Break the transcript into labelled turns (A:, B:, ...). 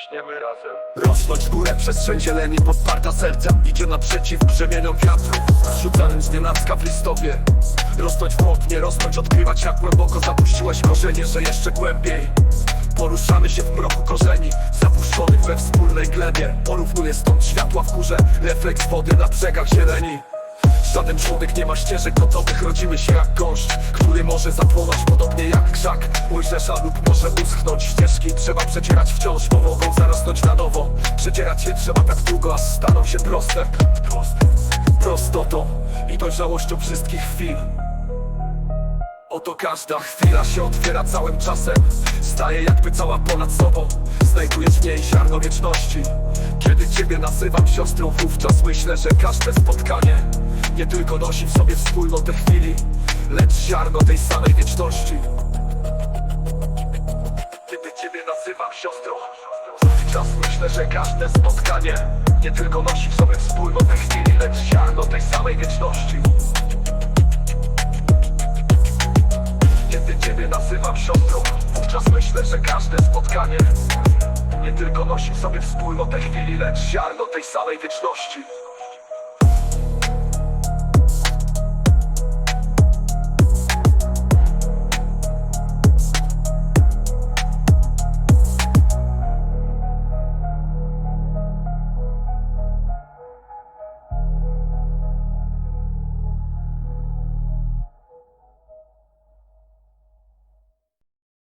A: rośniemy razem.
B: Rosnąć w górę przestrzeń zieleni podparta serca Idzie naprzeciw brzemieniom wiatru. Zrzucanym z nienacka w listowie. Rosnąć w nie rosnąć, odkrywać jak głęboko zapuściłeś korzenie, że jeszcze głębiej. Poruszamy się w mroku korzeni Zapuszczonych we wspólnej glebie. Porównuję stąd światła w górze Refleks wody na brzegach zieleni Żaden człowiek nie ma ścieżek gotowych Rodzimy się jak gąszcz, który może zapłonąć Podobnie jak krzak, ujrzesza lub może uschnąć Ścieżki trzeba przecierać wciąż, bo mogą zarosnąć na nowo. Przecierać je trzeba tak długo, aż staną się Proste. Prostotą i dojrzałością wszystkich chwil. Oto każda chwila się otwiera całym czasem. Staje jakby cała ponad sobą. Znajdujesz w niej ziarno wieczności. Kiedy ciebie nazywam siostrą Wówczas myślę, że każde spotkanie Nie tylko nosi w sobie wspólnotę chwili Lecz ziarno tej samej wieczności. Kiedy ciebie nazywam siostrą Wówczas myślę, że każde spotkanie Nie tylko nosi w sobie wspólnotę chwili Lecz ziarno tej samej wieczności. Kiedy ciebie nazywam siostrą Wówczas myślę, że każde spotkanie Nie tylko nosi w sobie wspólnotę chwili Lecz ziarno tej samej wieczności